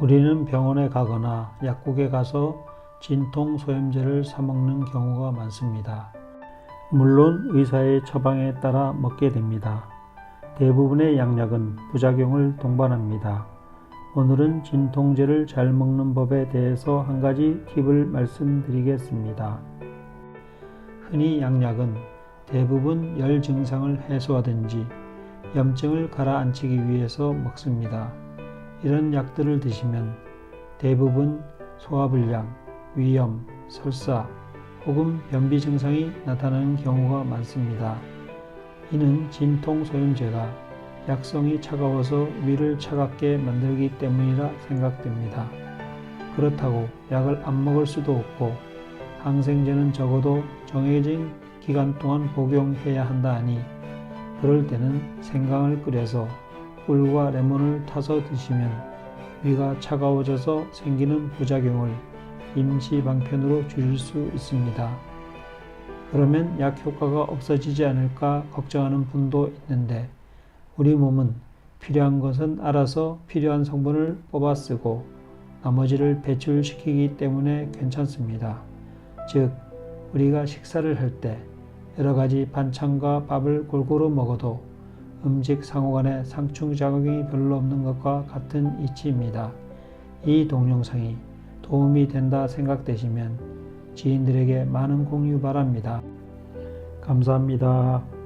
우리는 병원에 가거나 약국에 가서 진통 소염제를 사 먹는 경우가 많습니다. 물론 의사의 처방에 따라 먹게 됩니다. 대부분의 양약은 부작용을 동반합니다. 오늘은 진통제를 잘 먹는 법에 대해서 한 가지 팁을 말씀드리겠습니다. 흔히 양약은 대부분 열 증상을 해소하든지 염증을 가라앉히기 위해서 먹습니다. 이런 약들을 드시면 대부분 소화불량, 위염, 설사 혹은 변비 증상이 나타나는 경우가 많습니다. 이는 진통 소염제가 약성이 차가워서 위를 차갑게 만들기 때문이라 생각됩니다. 그렇다고 약을 안 먹을 수도 없고 항생제는 적어도 정해진 기간 동안 복용해야 한다 하니 그럴 때는 생강을 끓여서 꿀과 레몬을 타서 드시면 위가 차가워져서 생기는 부작용을 임시 방편으로 줄일 수 있습니다. 그러면 약 효과가 없어지지 않을까 걱정하는 분도 있는데 우리 몸은 필요한 것은 알아서 필요한 성분을 뽑아 쓰고 나머지를 배출시키기 때문에 괜찮습니다. 즉, 우리가 식사를 할 때 여러 가지 반찬과 밥을 골고루 먹어도 음식 상호 간에 상충 작용이 별로 없는 것과 같은 이치입니다. 이 동영상이 도움이 된다 생각되시면 지인들에게 많은 공유 바랍니다. 감사합니다.